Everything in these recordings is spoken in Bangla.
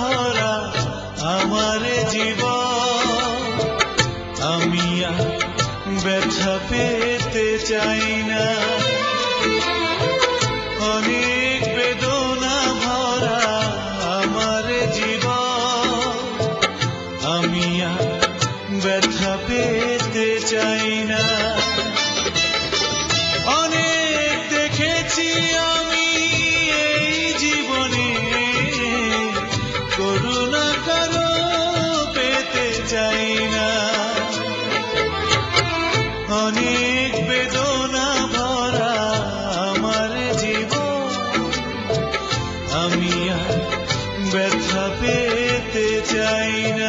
ভরা আমার জীবন। আমি আর ব্যথা পেতে চাই না। পেতে চাই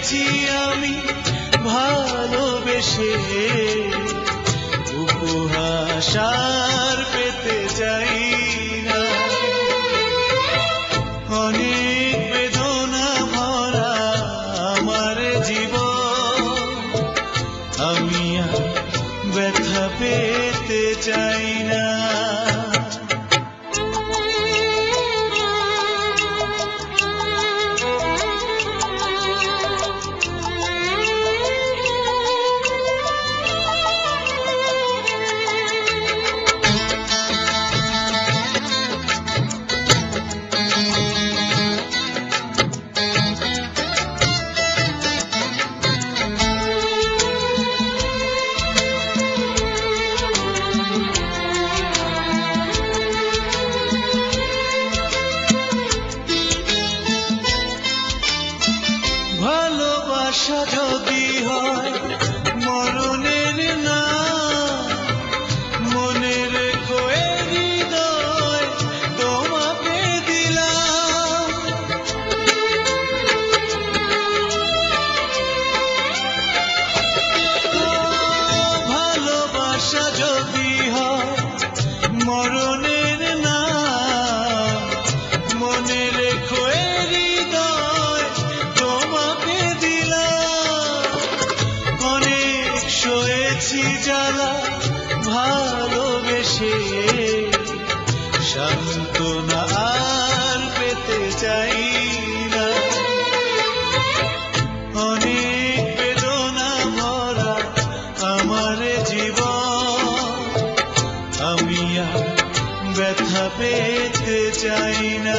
শিখেছি আমি ভালোবেসে উপহাস যদি হয় বেশি যারা ভালোবেসে। শান্ত আর পেতে চাই না। অনেক বেদনা ভরা আমার জীবন। আমি আর ব্যথা পেতে চাই না।